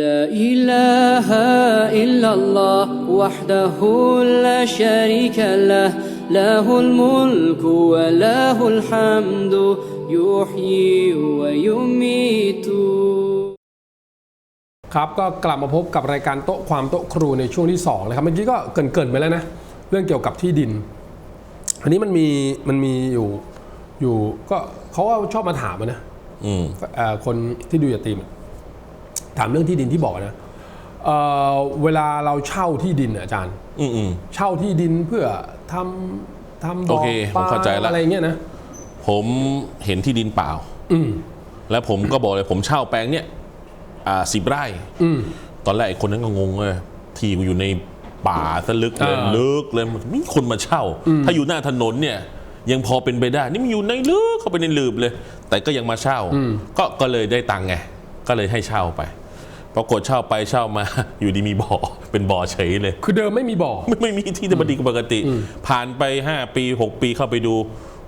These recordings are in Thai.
لا إله إلا الله وحده لا شريك له له الملك وله الحمد يحيي ويميت ครับก็กลับมาพบกับรายการโต๊ะความโต๊ะครูในช่วงที่2นะครับเมื่อกี้ก็เกินเกินไปแล้วนะ เรื่องเกี่ยวกับที่ดิน อันนี้มันมีมันมีอยู่อยู่ก็เขาก็ชอบมาถามนะคนที่ดูยาตีม ถามเรื่องที่ดินที่บอกนะเอ่อเวลาเราเช่าที่ดินอะอาจารย์อืมอืมเช่าที่ดินเพื่อทำทำบ่โออเคปลาผมเข้าใจละอะไรเงี้ยนะ ผมเห็นที่ดินเปล่าอืมแล้วผมก็บอกเลยผมเช่าแปลงเนี้ยอ่าสิบไร่อืมตอนแรกไอ้คนนั้นก็งงเลยที่กูอยู่ในป่าซะลึกเลยอ่าลึกเลยมีคนมาเช่า ถ้าอยู่หน้าถนนเนี่ย ยังพอเป็นไปได้ นี่มันอยู่ในลึกเข้าไปในหลืบเลย แต่ก็ยังมาเช่า ก็ก็เลยได้ตังค์ไงก็เลยให้เช่าไป ปรากฏเช่าไปเช่ามาอยู่ดีมีบ่อเป็นบ่อเฉยเลยคือเดิมไม่มีบ่อ ไม่ไม่มีที่ธรรมดีปกติ ผ่านไป 5 ปี 6 ปีเข้าไปดู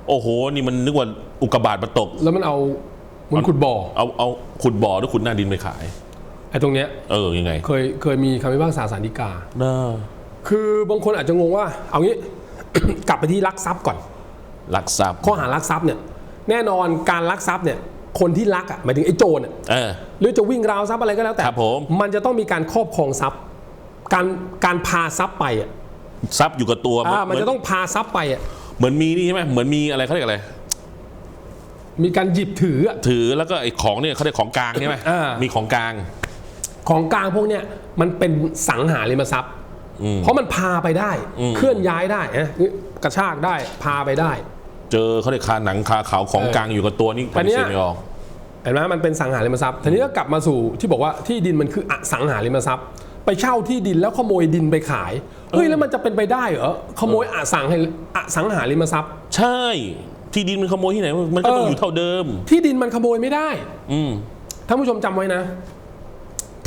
โอ้โห นี่มันนึกว่าอุกกาบาตมาตก แล้วมันเอามันขุดบ่อเอาเอาขุดบ่อหรือขุดหน้าดินไปขาย ไอ้ตรงเนี้ยเออยังไง เคยเคยมีคำพิพากษาศาลฎีกา น่าคือบางคนอาจจะงงว่า เอางี้ กลับไปที่ลักทรัพย์ก่อน ลักทรัพย์ข้อหารักทรัพย์เนี่ยแน่นอนการลักทรัพย์เนี่ย คนที่ลักอะหมายถึงไอ้โจรอะเออ หรือจะวิ่งราวทรัพย์อะไรก็แล้วแต่ครับผม มันจะต้องมีการครอบครองทรัพย์ การการพาทรัพย์ไปอะทรัพย์อยู่กับตัวอ่าเหมันมือนจะต้องพาทรัพย์ไปอะเหมือนมีนี่ใช่ไหมเหมือนมีอะไรเขาเรียกอะไร มีการหยิบถืออะถือแล้วก็ไอ้ของเนี่ยเขาเรียกของกลางใช่ไหมอ่ามี มีของกลาง ของกลางพวกเนี้ยมันเป็นสังหาริมทรัพย์อืมเพราะมันพาไปได้อืมเคลื่อนย้ายได้นะกระชากได้พาไปได้ เจอเขาเรียกคาหนังคาเขาของเออกลางอยู่กับตัวนี่ปอันเนี้ฏิยเสธไม่ออกเห็นไหมมันเป็นสังหาริมทรัพย์ทีนี้ก็กลับมาสู่ที่บอกว่าที่ดินมันคืออสังหาริมทรัพย์ ไปเช่าที่ดินแล้วขโมยดินไปขายเฮ้ยแล้วมันจะเป็นไปได้เหรอขโมยอสังให้อสังหาริมทรัพย์ ใช่ ที่ดินมันขโมยที่ไหน มันก็ต้องเออออยู่เท่าเดิม ที่ดินมันขโมยไม่ได้ อืมท่านผู้ชมจำไว้นะ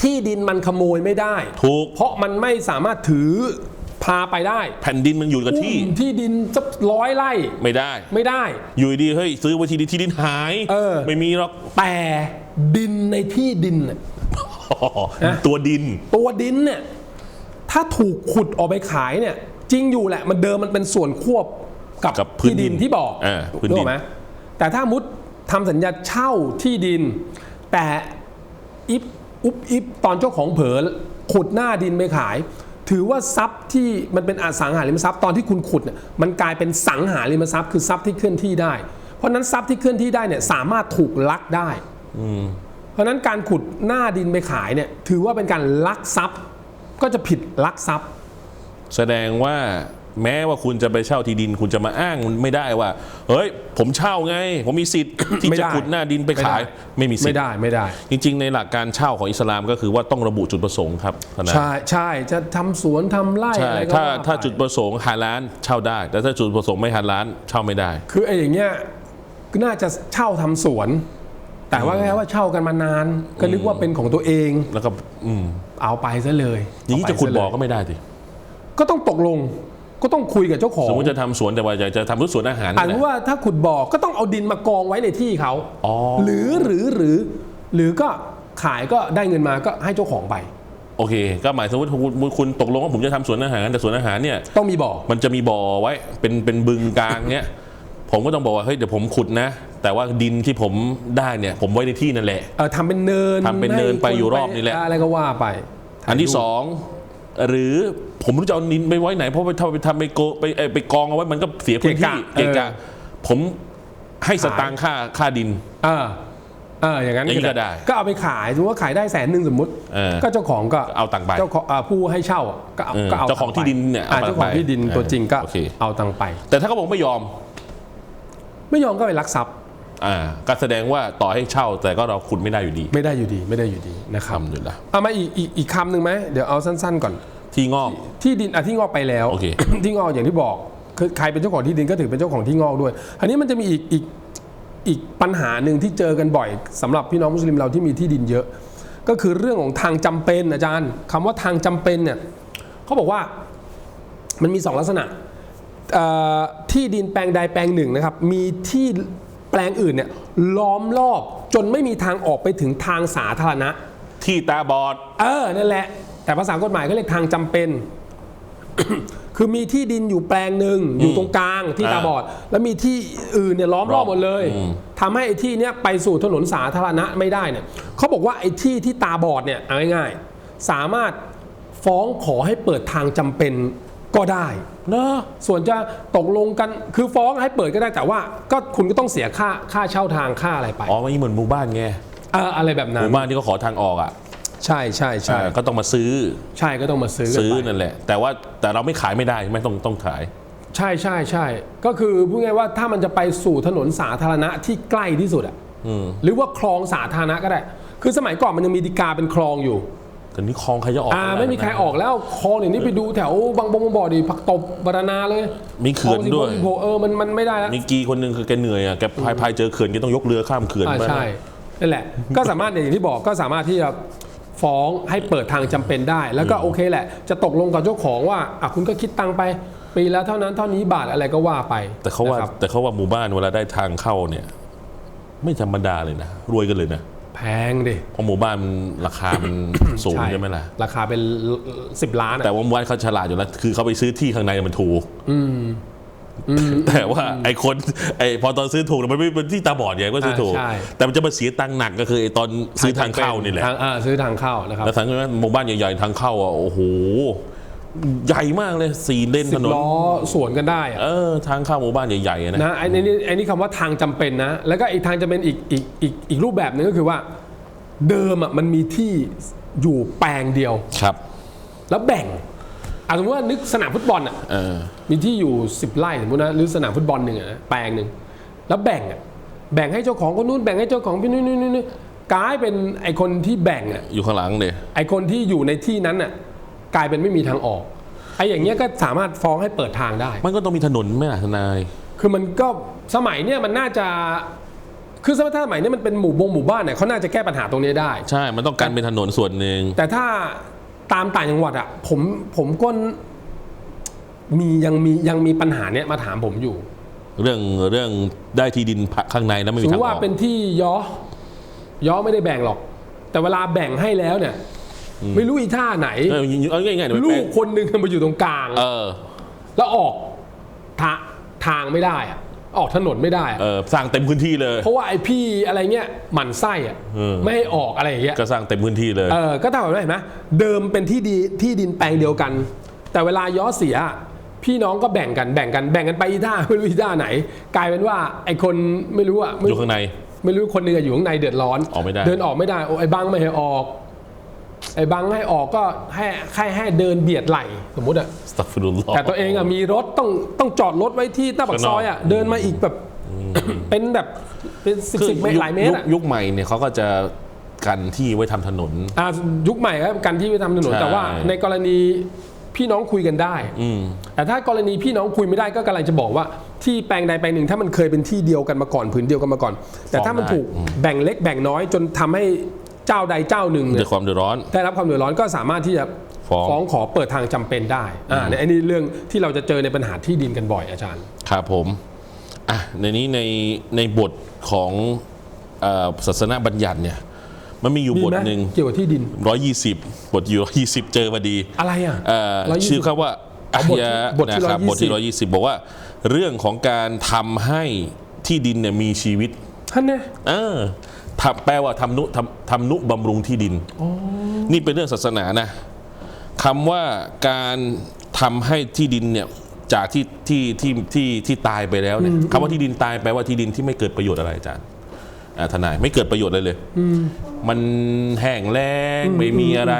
ที่ดินมันขโมยไม่ได้ ถูกเพราะมันไม่สามารถถือ พาไปได้แผ่นดินมันอยู่กับที่ อุ้มที่ดินสักร้อยไร่ไม่ได้ ไม่ได้ อยู่ดีๆเฮ้ยซื้อไว้ที่ดินที่ดินหายเออ ไม่มีหรอก แต่ดินในที่ดินน่ะ นะ ตัวดิน ตัวดินเนี่ยถ้าถูกขุดออกไปขายเนี่ย จริงอยู่แหละ มันเดิมมันเป็นส่วนควบกับกับพื้นที่ดินดินที่บอกอ่าพื้นดิน รู้ไหมแต่ถ้ามุดทำสัญญาเช่าที่ดิน แต่อิบอุบอิบตอนเจ้าของเผลอขุดหน้าดินไปขาย ถือว่าทรัพย์ที่มันเป็นอสังหาริมทรัพย์ตอนที่คุณขุดเนี่ยมันกลายเป็นสังหาริมทรัพย์คือทรัพย์ที่เคลื่อนที่ได้ เพราะนั้นทรัพย์ที่เคลื่อนที่ได้เนี่ยสามารถถูกลักได้เพราะฉะนั้นการขุดหน้าดินไปขายเนี่ยถือว่าเป็นการลักทรัพย์ก็จะผิดลักทรัพย์ แสดงว่า แม้ว่าคุณจะไปเช่าที่ดิน คุณจะมาอ้างมันไม่ได้ว่า เฮ้ย ผมเช่าไง ผมมีสิทธิ์ ที่ไม่จะได้ขุดหน้าดินไปขายไม่มีสิทไม่ธิ์ได้ไม่ได้ จริง ๆ ในหลักการเช่าของอิสลามก็คือว่าต้องระบุจุดประสงค์ครับทนาย ใช่ใช่จะทำสวนทำไร่ใช่อะไรก็ถ้าว่ไปถ้าจุดประสงค์ฮาลานเช่าได้ แต่ถ้าจุดประสงค์ไม่ฮาลานเช่าไม่ได้ คือไอ้อย่างเงี้ยก็น่าจะเช่าทำสวน แต่ว่าแค่ว่าเช่ากันมานาน ก็นึกว่าเป็นของตัวเองแล้วก็อืมเอาไปซะเลยอย่างนี้เไปจะขุดซเลยบ่อก็ไม่ได้สิก็ต้องตกลง ก็ต้องคุยกับเจ้าของสมมติจะทำสวนแต่ว่าอยากจะทำสวนอาหารอ่านี่นแหละว่าถ้าขุดบ่อก็ต้องเอาดินมากองไว้ในที่เขาอ๋อหรือหรือหรือหรือก็ขายก็ได้เงินมาก็ให้เจ้าของไป โอเค ก็หมายถึงว่าคุณคุณตกลงว่าผมจะทำสวนอาหารแต่สวนอาหารเนี่ยต้องมีบ่อมันจะมีบ่อไว้เป็นเป็นบึงกลางเนี้ยผมก็ต้องบอกว่าเฮ้ยเดี๋ยวผมขุดนะ แต่ว่าดินที่ผมได้เนี่ย ผมไว้ในที่นั่นแหละเออทำเป็นเนินทำเป็นเนินให้ไปคอยู่รอบนี่แหละอะไรก็ว่าไป อันที่สอง หรือผมไม่รู้จะเอาดินไปไว้ไหน เพราะไปทำไปทำไปโกไปเอ่อไปกองเอาไว้มันก็เสียพื้นที่เกะกะผมให้สตางค์ค่าค่าดิน เออเอออย่างนั้นอย่างนี้ก็ได้ก็เอาไปขายสมมติว่าขายได้แสนหนึ่งสมมติ เออก็เจ้าของก็เอาตังค์ไปเจ้าของอ่าผู้ให้เช่าอะก็เอาเออก็เอาเจ้าของที่ดินเนี่ยอ่าเอาตังค์เจ้าของที่ดินไปตัวจริงก็โอเค เอาตังค์ไป แต่ถ้าเขาบอกไม่ยอม ไม่ยอมก็ไปลักทรัพย์ อ่าก็แสดงว่าต่อให้เช่าแต่ก็เราขุดไม่ได้อยู่ดีไม่ได้อยู่ดีไม่ได้อยู่ดีนะครับทำอยู่ละเอามาอีกอีกอีกคำหนึ่งไหมเดี๋ยวเอาสั้นๆก่อน ที่งอก ที่ดินอะที่งอกไปแล้ว โอเค ที่งอกอย่างที่บอกคือใครเป็นเจ้าของที่ดินก็ถือเป็นเจ้าของที่งอกด้วย อันนี้มันจะมีอีกอีกอีกปัญหาหนึ่งที่เจอกันบ่อยสำหรับพี่น้องมุสลิมเราที่มีที่ดินเยอะ ก็คือเรื่องของทางจำเป็นอาจารย์คำว่าทางจำเป็นเนี่ยเขาบอกว่ามันมีสองลักษณะเอ่อที่ดินแปลงใดแปลงหนึ่งนะครับมีที่แป ลงอื่นเนี่ยล้อมรอบจนไม่มีทางออกไปถึงทางสาธารณะ ที่ตาบอด เออ นั่นแหละ แต่ภาษากฎหมายก็เรียกทางจำเป็น คือมีที่ดินอยู่แปลงหนึ่งอยู่ตรงกลางที่อ่าตาบอด แล้วมีที่อื่นเนี่ยล้อมรอบหมดเลยอืม ทำให้ไอ้ที่เนี้ยไปสู่ถนนสาธารณะไม่ได้เนี่ยเขาบอกว่าไอ้ที่ที่ตาบอดเนี่ยเอาง่ายๆสามารถฟ้องขอให้เปิดทางจำเป็น ก็ได้เนอะส่วนจะตกลงกันคือฟ้องให้เปิดก็ได้แต่ว่าก็คุณก็ต้องเสียค่าค่าเช่าทางค่าอะไรไปอ๋อมันเหมือนหมู่บ้านไงเอออะไรแบบหนั้นมู่บ้านที่เขาขอทางออกอะใช่ใช่ใช่อ่าก็ต้องมาซื้อใช่ก็ต้องมาซื้อกันซื้อไป นั่นแหละ แต่ว่าแต่เราไม่ขายไม่ได้ใช่ไหมต้องต้องขาย ใช่ใช่ใช่ก็คือพูดง่ายๆว่าถ้ามันจะไปสู่ถนนสาธารณะที่ใกล้ที่สุดอะอืมหรือว่าคลองสาธารณะก็ได้ คือสมัยก่อนมันยังมีดีกาเป็นคลองอยู่ แต่นี่คลองใครจะออกอ่าไม่มีใครออกแล้วคลองอย่างนี้ไปดูแถวบางบงบางบ่อดีผักตบบารานาเลย มีเขื่อนด้วยคลงสิบหกสิบหกเออมันมันไม่ได้แล้วมีกีคนหนึ่งคือแกเหนื่อยอะแกพายพายเจอเขื่อนแกต้องยกเรือข้ามเขื่อนอ่าไปใช่นั่นแหละ ก็สามารถอย่างที่บอกก็สามารถที่จะฟ้องให้เปิดทางจำเป็นได้ แล้วก็โอเคแหละ จะตกลงกับเจ้าของว่าอะคุณก็คิดตังค์ไปปีละเท่านั้นเท่านี้บาทอะไรก็ว่าไป แต่เขาว่านะครับแต่เขาว่าหมู่บ้านเวลาได้ทางเข้าเนี่ย ไม่ธรรมดาเลยนะรวยกันเลยนะ แพงดิเพราะหมู่บ้านมันราคามันสูงใช่ไหมล่ะ ราคาเป็นสิบล้านอะแต่ว่าหมู่บ้านเขาฉลาดอยู่แล้วคือเขาไปซื้อที่ข้างในมันถูกแต่ว่าไอ้คนไอ้พอตอนซื้อถูกมันไม่เป็นที่ตาบอดไงก็ซื้อถูกอ่าใช่แต่มันจะมาเสียตังค์หนักก็คือไอ้ตอนซื้อทางเข้านี่แหละทางอ่าซื้อทางเข้านะครับแล้วทางหมู่บ้านใหญ่ๆทางเข้าอะโอ้โห ใหญ่มากเลยสี่เลนสิถบนนล้อสวนกันได้อะเออทางเข้าหมู่บ้านใหญ่ๆอะนะนะไอ้นี่ไอ้นี่คำว่าทางจำเป็นนะ แล้วก็อีกทางจำเป็นอีกอีกอีกอีกรูปแบบหนึงก็คือว่า เดิมอะมันมีที่อยู่แปลงเดียว ครับแล้วแบ่งอะสมมติว่านึกสนามฟุตบอลอะ เออ มีที่อยู่ 10ไร่สมมตินะหรือสนามฟุตบอลหนึ่งอะนะแปลงหนึ่งแล้วแบ่งอะแบ่งให้เจ้าของคนนู้นแบ่งให้เจ้าของพี่นู้นนู้นนู้นกลายเป็นไอคนที่แบ่งอะอยู่ข้างหลังเลยไอคนที่อยู่ในที่นั้นน่ะ กลายเป็นไม่มีทางออกไออย่างเงี้ยก็สามารถฟ้องให้เปิดทางได้ มันก็ต้องมีถนนไหมล่ะทนาย คือมันก็สมัยเนี้ยมันน่าจะ คือสมัยถ้าสมัยเนี้ยมันเป็นหมู่บงหมู่บ้านเนี่ยเขาน่าจะแก้ปัญหาตรงนี้ได้ ใช่ มันต้องการเป็นถนนส่วนหนึ่ง แต่ถ้าตามต่างจังหวัดอะผมผมก็มียังมียังมีปัญหาเนี้ยมาถามผมอยู่ เรื่องเรื่องได้ที่ดินข้างในแล้วไม่สมีมมทางติอว่าอกเป็นที่ย้อย่อไม่ได้แบ่งหรอก แต่เวลาแบ่งให้แล้วเนี่ย ไม่รู้อีท่าไหนเออเอาง่ายๆเดี๋ยวลูแปลกงคนหนึ่งมาอยู่ตรงกลาง เออ แล้วออกทาทางไม่ได้อะออกถนนไม่ได้อะเออสร้างเต็มพื้นที่เลย เพราะว่าไอพี่อะไรเงี้ยหมั่นไส้อะเออ ไม่ให้ออกอะไรอย่างเงี้ย ก็สร้างเต็มพื้นที่เลย เออ ก็เท่ากับว่าเห็นไหมเดิมเป็นที่ดีที่ดินแปลงเดียวกัน แต่เวลาย้อเสีย พี่น้องก็แบ่งกันแบ่งกันแบ่งกันไปอีท่าไม่รู้อีท่าไหน กลายเป็นว่าไอคนไม่รู้อะไม่อยู่ข้างใน ไม่รู้คนหนึงอะอยู่ข้างในเดือดร้อน ออกไม่ได้ เดินออกไม่ได้โอ้ไอ้บังไม่ให้ออก ไอ้บังให้ออกก็ให้ให้ให้เดินเบียดไหลสมมุติอะสตัฟฟิรุลลอฮ์ แต่ตัวเองอะมีรถต้องต้องจอดรถไว้ที่หน้าปากซอยอะข้างนอก เดินมาอีกแบบเป็นแบบเป็นสิบคือสิบเมตรหลายเมตรยุคอะ ยุคใหม่เนี่ยเขาก็จะกันที่ไว้ทำถนน อ่ายุคใหม่ก็การที่ไปทำถนนใช่ แต่ว่าในกรณีพี่น้องคุยกันได้ อืม แต่ถ้ากรณีพี่น้องคุยไม่ได้ก็กำลังจะบอกว่า ที่แปลงใดแปลงหนึ่ง ถ้ามันเคยเป็นที่เดียวกันมาก่อนผืนเดียวกันมาก่อน แต่ถ้ามันถูกแบ่งเล็กแบ่งน้อยจนทำให้ เจ้าใดเจ้าหนึ่งเนี่ด้วยยความเดือดร้อน ได้รับความเดือดร้อนก็สามารถที่จะฟ้อง ขอเปิดทางจำเป็นได้อ่าในอันนี้เรื่องที่เราจะเจอในปัญหาที่ดินกันบ่อยอาจารย์ ครับผมอะในนี้ในในบทของเอ่อศาสนาบัญญัติเนี่ย มันมีอยู่มีบทไหมหนึ่งเกี่ยวกับที่ดินร้อยยี่สิบบทอยู่ร้อยี่สิบเจอพอดี อะไรอะเอ่อ120 ชื่อคำว่าอ๋อัอบทยาบทที่นะครับ120บทที่ร้อยี่สิบบอกว่า เรื่องของการทำให้ที่ดินเนี่ยมีชีวิตท่านเนี่ย เออ ทำแปลว่าทำนุทำทำนุบำรุงที่ดิน นี่เป็นเรื่องศาสนานะคำว่าการทำให้ที่ดินเนี่ยจากที่ที่ที่ที่ที่ตายไปแล้วเนี่ยคำว่าที่ดินตายแปลว่าที่ดินที่ไม่เกิดประโยชน์อะไรอาจารย์อ่าทนายไม่เกิดประโยชน์เลยเลยมันแห้งแล้งไม่มีอะไร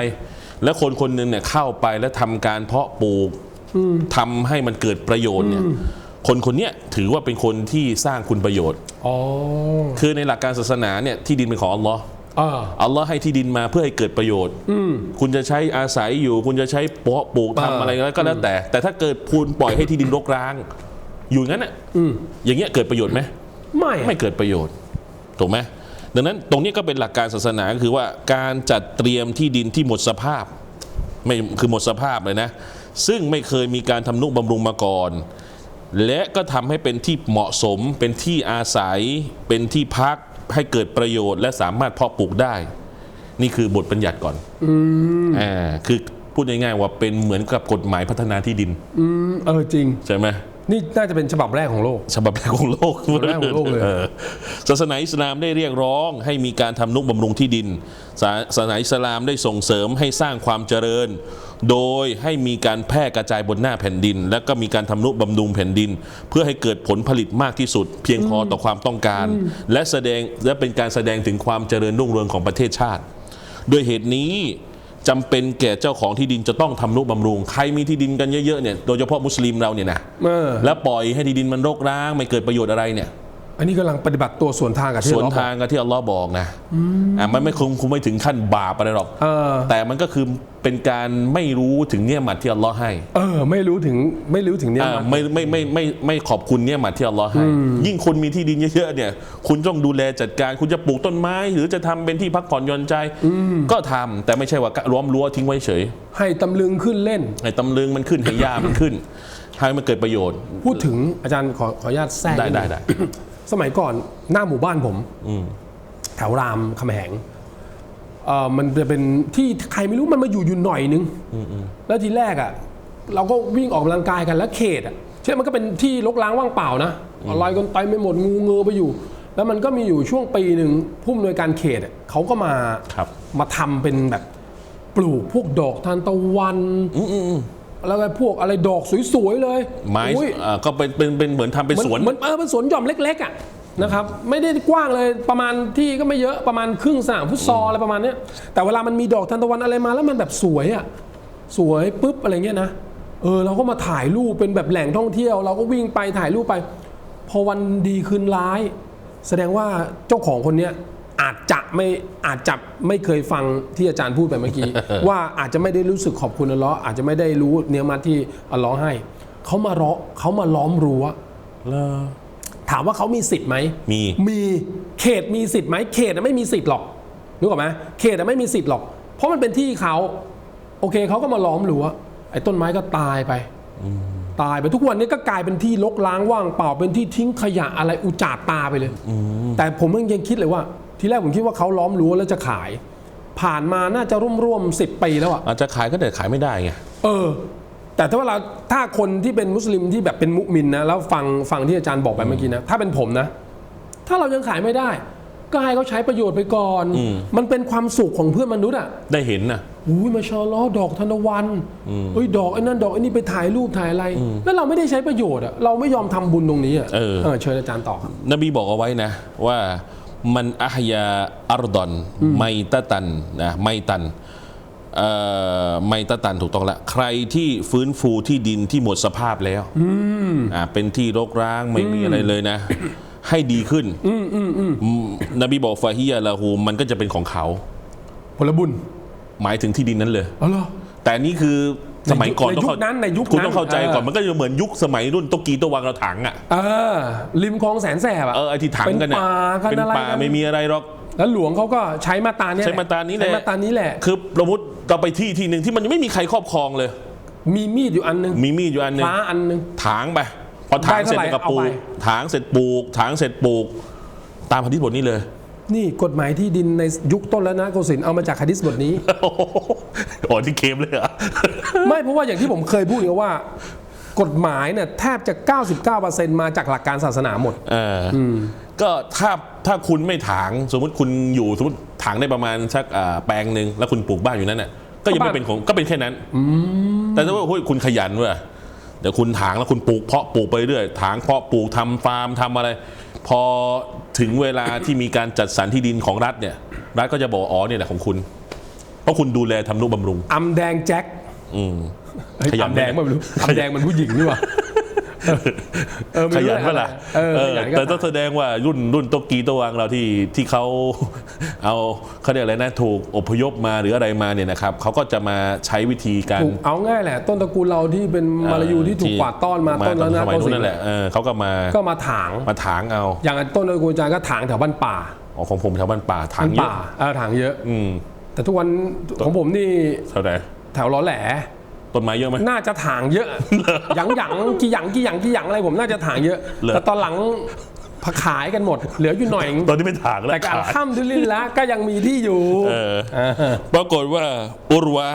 แล้วคนคนหนึ่งเนี่ยเข้าไปแล้วทำการเพาะปลูกทำให้มันเกิดประโยชน์เนี่ย คนคนเนี้ยถือว่าเป็นคนที่สร้างคุณประโยชน์อ๋อคือในหลักการศาสนาเนี่ยที่ดินเป็นของอัลลอฮ์อ่าอัลลอฮ์ให้ที่ดินมาเพื่อให้เกิดประโยชน์คุณจะใช้อาศัยอยู่ คุณจะใช้เพาะปลูกทำอ่าอะไรก็แล้วแต่ แต่ถ้าเกิดคุณปล่อยให้ที่ดินรกร้าง อยู่อย่างนั้นอะอย่างเงี้ยเกิดประโยชน์ไหมไม่อะไม่เกิดประโยชน์ถูกไหมดังนั้นตรงนี้ก็เป็นหลักการศาสนาก็คือว่าการจัดเตรียมที่ดินที่หมดสภาพไม่คือหมดสภาพเลยนะ ซึ่งไม่เคยมีการทำนุบำรุงมาก่อน และก็ทำให้เป็นที่เหมาะสม เป็นที่อาศัย เป็นที่พักให้เกิดประโยชน์ และสามารถเพาะปลูกได้ นี่คือบทบัญญัติก่อนอ่าคือพูดง่ายๆว่าเป็นเหมือนกับกฎหมายพัฒนาที่ดิน อืมเออจริง ใช่ไหมนี่น่าจะเป็นฉบับแรกของโลก ฉบับแรกของโลกฉบับแรกของโลกเลยออศาสนาอิสลามได้เรียกร้องให้มีการทำนุบำรุงที่ดินศาศาสนาอิสลามได้ส่งเสริมให้สร้างความเจริญ โดยให้มีการแพร่กระจายบนหน้าแผ่นดิน และก็มีการทำนุบำรุงแผ่นดิน เพื่อให้เกิดผลผลิตมากที่สุด เพียงพอต่อความต้องการ และแสดงและเป็นการแสดงถึงความเจริญรุ่งเรืองของประเทศชาติด้วยเหตุนี้จำเป็นแก่เจ้าของที่ดินจะต้องทำนุบำรุง ใครมีที่ดินกันเยอะๆเนี่ยโดยเฉพาะมุสลิมเราเนี่ยนะเออแล้วปล่อยให้ที่ดินมันรกร้าง ไม่เกิดประโยชน์อะไรเนี่ย อันนี้กำลังปฏิบัติตัวสวนทางกับที่สวนเราบอกทางกับที่อัลลอฮ์บอกนะอะมันไม่คงคงไม่ถึงขั้นบาปอะไรหรอก เออ แต่มันก็คือเป็นการไม่รู้ถึงเนี่ยหมัดที่อัลลอฮ์ให้เออ ไม่รู้ถึงไม่รู้ถึงเนี่ยอ่ามันไม่ไม่ไม่ไม่ไม่ขอบคุณเนี่ยหมัดที่อัลลอฮ์ให้ ยิ่งคนมีที่ดินเยอะๆเนี่ย คุณต้องดูแลจัดการ คุณจะปลูกต้นไม้ หรือจะทำเป็นที่พักผ่อนหย่อนใจ ก็ทำแต่ไม่ใช่ว่าล้อมรั้วทิ้งไว้เฉยให้ตำลึงขึ้นเล่นให้ตำลึงมันขึ้นให้ยามันขึ้นให้มันเกิดประโยชน์ พูดถึงอาจารย์ขอขออนุญาตแทรกได้นิได้นึงได้ สมัยก่อนหน้าหมู่บ้านผมแถวรามคำแหงเออมันจะเป็นที่ใครไม่รู้มันมาอยู่อยู่หน่อยนึงแล้วทีแรกอะ เราก็วิ่งออกกำลังกายกันแล้วเขตอะเช่นมันก็เป็นที่รกร้างว่างเปล่านะอะไรกันไปไม่หมดงูเงือไปอยู่ แล้วมันก็มีอยู่ช่วงปีหนึ่งผู้อำนวยการเขตอะเขาก็มาครับมาทำเป็นแบบปลูกพวกดอกทานตะวันอืมอืมอืม แล้วก็พวกอะไรดอกสวยๆเลยไม้อุ๊ยอ่าก็เป็นเป็นเป็นเหมือนทำเป็นสวน เหมือนเออเป็นสวนหย่อมเล็กๆอะนะครับไม่ได้กว้างเลยประมาณที่ก็ไม่เยอะประมาณครึ่งสนามฟุตซอลอะไรประมาณเนี้ยแต่เวลามันมีดอกทานตะวันอะไรมาแล้วมันแบบสวยอะสวยปุ๊บอะไรเงี้ยนะเออเราก็มาถ่ายรูปเป็นแบบแหล่งท่องเที่ยว เราก็วิ่งไปถ่ายรูปไป พอวันดีคืนร้าย แสดงว่าเจ้าของคนเนี้ย อาจจะไม่อาจจะไม่เคยฟังที่อาจารย์พูดไปเมื่อกี้ ว่าอาจจะไม่ได้รู้สึกขอบคุณอัลเลาะห์อาจจะไม่ได้รู้เนื้อมาที่อัลเลาะห์ให้เขามาเราะเขามาล้อมรั้วถามว่าเขามีสิทธิ์ไหมมีมีเขตมีสิทธิ์ไหมเขตอะไม่มีสิทธิ์หรอกนึกออกไหมเขตอะไม่มีสิทธิ์หรอก เพราะมันเป็นที่เขาโอเคเขาก็มาล้อมรั้วไอ้ต้นไม้ก็ตายไปตายไปทุกวันนี้ก็กลายเป็นที่รกร้างว่างเปล่าเป็นที่ทิ้งขยะอะไรอุจจาตาไปเลยแต่ผมยังคิดเลยว่า ทีแรกผมคิดว่าเขาล้อมรั้วแล้วจะขาย ผ่านมาน่าจะร่วมร่วมสิบปีแล้วอะอาจจะขายก็แต่ขายไม่ได้ไงเออ แต่ถ้าเวลาถ้าคนที่เป็นมุสลิมที่แบบเป็นมุมินนะแล้วฟังฟังที่อาจารย์บอกไปเมื่อกี้นะถ้าเป็นผมนะ ถ้าเรายังขายไม่ได้ ก็ให้เขาใช้ประโยชน์ไปก่อน มันเป็นความสุขของเพื่อนมนุษย์อะได้เห็นนะอุ้ยมาชาอัลลอฮ์ดอกธนวันเอ้ยดอกไอ้นั่นดอกไอ้นี่ไปถ่ายรูปถ่ายอะไร แล้วเราไม่ได้ใช้ประโยชน์อะเราไม่ยอมทำบุญตรงนี้อะเออเชิญอาจารย์ต่อครับนบีบอกเอาไว้นะว่า มันอัฮยาอารดอนไมตะตันนะไมตันเอ่อไมตะตันถูกต้องละใครที่ฟื้นฟูที่ดินที่หมดสภาพแล้วอ่าเป็นที่รกร้างไม่มีอะไรเลยนะ ให้ดีขึ้นนบีบอกฟาฮิยาละหูมันก็จะเป็นของเขา ผลบุญ หมายถึงที่ดินนั้นเลยอ๋อเหรอแต่นี่คือ สมัยก่อนในยุคต้องเข้านั้นในยุคคุณนั้นต้องเข้าใจก่อนเออมันก็จะเหมือนยุคสมัยรุ่นโตกีโตวังเราถังอะเออริมคลองแสนแสบอะเออไอที่ถังกันเนี่ยเป็นป่ากันเป็นอะไรป่ากันไม่มีอะไรหรอกแล้วหลวงเขาก็ใช้มาตราเนี้ยใช้มาตรานี้แหละใช้มาตรานี้แหละคือสมมติเราไปที่ที่หนึ่งที่มันยังไม่มีใครครอบครองเลย มีมีดอยู่อันหนึงมีมีดอยู่อันหนึงฟ้าอันหนึงถางไปพอถางได้เสเท่าร็จไหร่แล้วก็ปลูกเอาไปถางเสร็จปลูกถางเสร็จปลูก ตามพันธิบทนี้เลย นี่กฎหมายที่ดินในยุคต้นแล้วนะโกสินทร์เอามาจากฮะดิษบทนี้ โอ้ที่เคมเลยเหรอ ไม่เพราะว่าอย่างที่ผมเคยพูดอยู่ว่า กฎหมายเนี่ยแทบจะ 99%มาจากหลักการศาสนาหมด เอออก็ถ้าถ้าคุณไม่ถาง สมมติคุณอยู่สมมติถางได้ประมาณสักอ่าแปลงหนึ่งแล้วคุณปลูกบ้านอยู่นั้นน่ะก็ยังไม่เป็นของก็เป็นแค่นั้นแต่ถ้าว่าเฮ้ยคุณขยันเว้ยเดี๋ยวคุณถางแล้วคุณปลูกเพาะปลูกไปเรื่อยถางเพาะปลูกทำฟาร์มทำอะไร พอถึงเวลาที่มีการจัดสรรที่ดินของรัฐเนี่ย รัฐก็จะบอกอ๋อเนี่ยแหละของคุณ เพราะคุณดูแลทำนุบำรุงอำแดงแจ็คอืมเฮ้ยขยันอำแดงไหมไม่รู้อำแดงมันผู้หญิงนี่หว่าเออ ขไม่รู้ยันเปะล่าเออเออขยันก็แต่ต้องแสดงว่ารุ่นรุ่นโตกีโตวังเราที่ที่เขาเอาเขาเรียกอะไรนะถูกอพยพมาหรืออะไรมาเนี่ยนะครับเขาก็จะมาใช้วิธีการถูกเอาง่ายแหละ ต้นตระกูลเราที่เป็นมาลายูที่ถูกกวาดต้อนมาต้นแล้วนะสมัยโกนู้สินนนั่นทแหร์ละเออเขาก็มาก็มาถางมาถางเอา อย่างต้นตระกูลอาจารย์ก็ถางแถวบ้านป่าอ๋อของผมแถวบ้านป่าถางบ้านเยอะป่าเออถางเยอะอืมแต่ทุกวันของผมนี่แถวไหนแถวล้อแหล ต้นไม้เยอะไหม น่าจะถางเยอะหยังหยังกี่หยังกี่หยังกี่หยังอะไรผมน่าจะถางเยอะ เหรอ แต่ตอนหลังพขายกันหมด เหลืออยู่หน่อยตอนนี้ไม่ถางแล้วแต่การขาย ข้ามดุลิลละก็ยังมีที่อยู่เออปรากฏว่าอุรวะ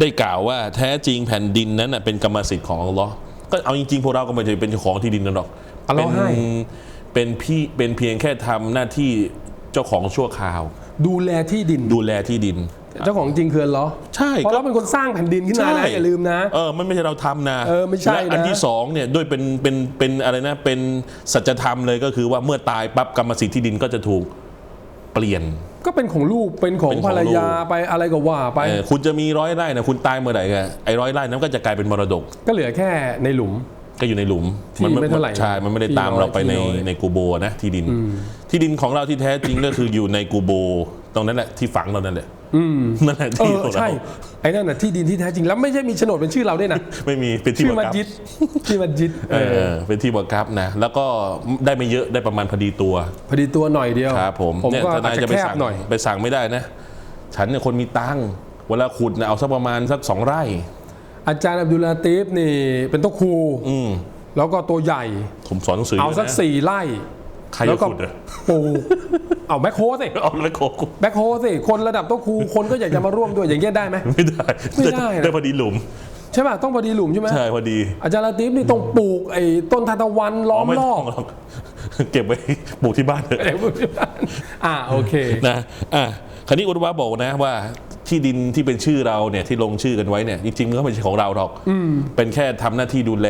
ได้กล่าวว่าแท้จริงแผ่นดินนั้นน่ะเป็นกรรมสิทธิ์ของอัลลอฮ์ก็เอาจริงๆพวกเราก็ไม่ใช่เป็นเจ้าของที่ดินนั่นหรอกอัลลอฮ์ให้เป็นพี่เป็นเพียงแค่ทำหน้าที่เจ้าของชั่วคราว ดูแลที่ดิน ดูแลที่ดิน เจ้าของจริงคืออัลเลอใช่ เพราะเราเป็นคนสร้างแผ่นดินขึ้นมานะอย่าลืมนะ เออมันไม่ใช่เราทำนะเออไม่ใช่และอันนะที่สองเนี่ยด้วยเป็นเป็นเป็นอะไรนะเป็นสัจธรรมเลยก็คือว่าเมื่อตายปั๊บกรรมสิทธิ์ที่ดินก็จะถูกเปลี่ยน ก็เป็นของลูกเป็นของเป็นของภรรยาลูก ไปอะไรก็ว่าไป เออคุณจะมีร้อยไร่นะคุณตายเมื่อไหร่ก็ไอ้ร้อยไร่นั้นก็จะกลายเป็นมรดกก็เหลือแค่ในหลุม ก็อยู่ในหลุมที่ไม่เท่าไหร่ใช่มันไม่ได้ที่ตามน้อยเราไปในที่น้อย ในกูโบนะที่ดิน ที่ดินของเราที่แท้จริงก็คืออยู่ในกูโบ ตรงนั้นแหละที่ฝังเรานั่นแหละ นั่นแหละเอที่อของเรา ใช่ไอ้นั่นน่ะที่ดินที่แท้จริงแล้วไม่ใช่มีโฉนดเป็นชื่อเราด้วยนะไม่มีเป็นที่ชื่อบัมังสคับยิดที่มัสยิดเออเป็นที่บังคับนะ แล้วก็ได้ไม่เยอะได้ประมาณพอดีตัว พอดีตัวหน่อยเดียวครับผมผมเนี่ยก็ทอาจนายจะจะไปแคบสั่งหน่อย ไปสั่งไม่ได้นะ ฉันเนี่ยคนมีตังค์เวลาขุดนะเอาสักประมาณสักสองไร่ อาจารย์อับดุลลาตีฟนี่เป็นโต๊ะครูอืมแล้วก็ตัวใหญ่ ผมสอนหนังสือเอาสักยู่นะสี่ไร่ ใครแล้จะวก็ขุดอะปลูกเอาแบ็คโฮสิเอาแล้วโคกแบ็คโฮสิคนระดับโต๊ะครูคนก็อยากจะมาร่วมด้วยอย่างเงี้ยได้ไหม ไม่ได้ไม่ได้นะ ได้พอดีหลุม ใช่ป่ะต้องพอดีหลุมใช่ไหมใช่พอดีอาจารย์ลาตีฟนี่ต้องปลูกไอ้ต้นทานตะวันล้อมไม่รต้ออบงหรอกเก็บไว้ปลูกที่บ้านเถอะ อ่าโอเค นะ อะคราวนี้อุตวะบอกนะว่าที่ดินที่เป็นชื่อเราเนี่ยที่ลงชื่อกันไว้เนี่ยจริงๆมันก็ไม่ใช่ของเราหรอกเป็นแค่ทำหน้าที่ดูแล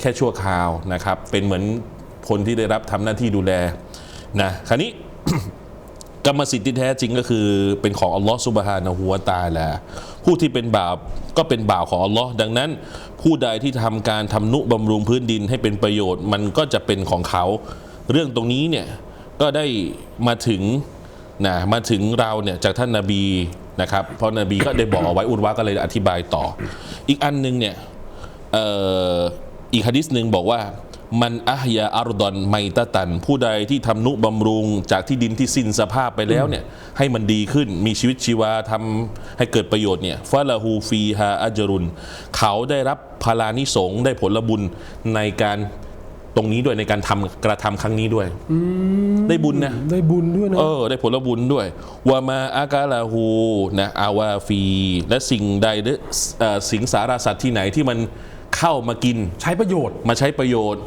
แค่ชั่วคราวนะครับ เป็นเหมือน คนที่ได้รับทำหน้าที่ดูแลนะคราวนี้กรรมสิทธิ์ที่แท้จริงก็คือเป็นของอัลลอฮ์ซุบฮานะฮูวตาลาผู้ที่เป็นบ่าวก็เป็นบ่าวของอัลลอฮ์ดังนั้น ผู้ใดที่ทำการทำนุบำรุงพื้นดินให้เป็นประโยชน์ มันก็จะเป็นของเขา เรื่องตรงนี้เนี่ยก็ได้มาถึงนะมาถึงเราเนี่ยจากท่านนาบีนะครับเพราะนบีก็ได้บอกเอาไว้อุดวะก็เลยอธิบายต่อ อีกอันหนึงเนี่ยอ,อ,อีกฮะดิษหนึ่งบอกว่า มันอัฮยาอารดอนไมตะตัน ผู้ใดที่ทำนุบำรุงจากที่ดินที่สิ้นสภาพไปแล้วเนี่ยให้มันดีขึ้นมีชีวิตชีวาทำให้เกิดประโยชน์เนี่ยฟาลาฮูฟีฮาอัจรุน เขาได้รับพลานิสงส์ได้ผลบุญในการตรงนี้ด้วยในการทำกระทำครั้งนี้ด้วยได้บุญนะได้บุญด้วยนะเออได้ผลบุญด้วยวามาอากาลาหูนะอาวาฟี และสิ่งใดหรือเอ่อสิงสารสัตว์ที่ไหนที่มันเข้ามากินใช้ประโยชน์มาใช้ประโยชน์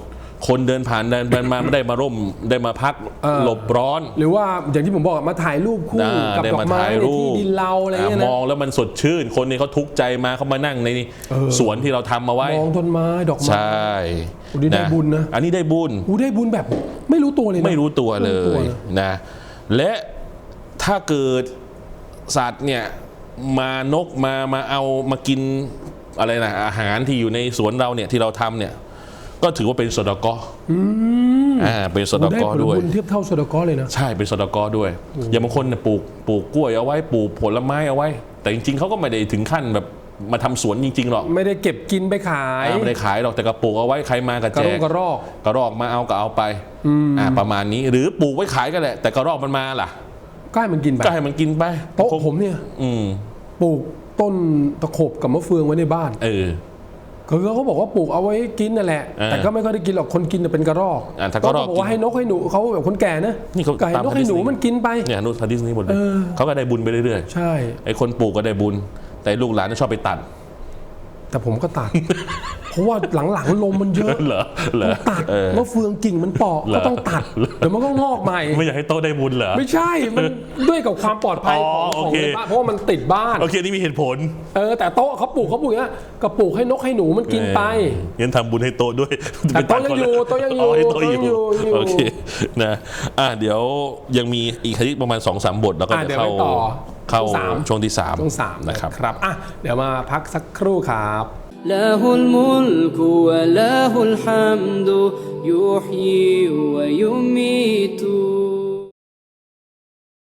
คนเดินผ่านเดินไปมาไม่ได้มาร่มได้มาพักเออ หลบร้อนหรือว่าอย่างที่ผมบอกมาถ่ายรูปคู่อ่ากับได้ดอกมาไม้ถ่ายในรูที่ปดินเราอะไรเงี้ยมนะองแล้วมันสดชื่น คนนี้เขาทุกข์ใจมาเขามานั่งในสวนที่เราทำมาไว้ มองต้นไม้ดอกไม้ใช่โอ้นี่ได้บุญนะ อันนี้ได้บุญ อู้ได้บุญแบบไม่รู้ตัวเลยนะ ไม่รู้ตัวเลไม่รู้ตัวยนะนะ และถ้าเกิดสัตว์เนี่ยมานกมามาเอามากินอะไรนะอาหารที่อยู่ในสวนเราเนี่ยที่เราทำเนี่ย ก็ถือว่าเป็นสดกออ่าเป็นสดโอ้ได้กอผลด้วยบุญเทียบเท่าสดกอเลยนะ ใช่เป็นสดกอด้วย อย่างบางคนเนี่ยปลูกปลูกกล้วยเอาไว้ปลูกผลไม้เอาไว้ แต่จริงๆเขาก็ไม่ได้ถึงขั้นแบบมาทำสวนจริงๆหรอกไม่ได้เก็บกินไปขายอ่าไม่ได้ขายหรอกแต่ก็ปลูกเอาไว้ใครมากระกแจระรอกกกระรอกกระรอกมาเอาก็เอาไปอ่าประมาณนี้หรือปลูกไว้ขายก็แหละแต่กระรอกมันมาล่ะก็ให้มันกินไปก็ให้มันกินไปโต๊ะผมเนี่ย อืมปลูกต้นตะขบกับมะเฟืองไว้ในบ้าน เออ คือเขาบอกว่าปลูกเอาไว้กินนั่นแหละ เออแต่ก็ไม่ค่อยได้กินหรอกคนกินน่ะเป็นกระรอกอ่าถ้ากระรอกเขาบอกว่าให้นกให้หนูเขาแบบคนแก่นะนี่เขาไก่ตามนกให้หนูฮะดิษนี้มันกินไป เนี่ยอนุฮะดิษนี้หมดเลยเออ เขาก็ได้บุญไปเรื่อยใช่ ๆไอ้คนปลูกก็ได้บุญ แต่ลูกหลานน่ะชอบไปตัด แต่ผมก็ตัด เพราะว่าหลังๆลมมันเยอะเหรอเหรอตัดเออมะเฟืองกิ่งมันเปาะเหรอก็ต้องตัดเดี๋ยวมันก็งอกใหม่ ไม่อยากให้โต๊ะได้บุญเหรอไม่ใช่มันด้วยกับความปลอดภัยอ๋อของโอของเคในบ้านเพราะว่ามันติดบ้านโอเคนี่มีเหตุผลเออแต่โต๊ะเขาปลูกเขาปลูกอย่างเงี้ยก็ปลูกให้นกให้หนูมันกินไปเอองั้นทำบุญให้โต๊ะด้วยแต่โต๊ะยังอยู่โต๊ะยังอยู่ให้โต๊ะยังอยู่โต๊ะยังอยู่โอเคนะอะเดี๋ยวยังมีอีกฮะดิษประมาณ2อสามบทแล้วก็อะจะเดี๋ยวเข้าไปต่อ เข้า ช่วงสาม ช่วงที่สาม ช่วงสาม นะครับ ครับอ่ะเดี๋ยวมาพักสักครู่ครับ له الملك وله الحمد يحيي ويميت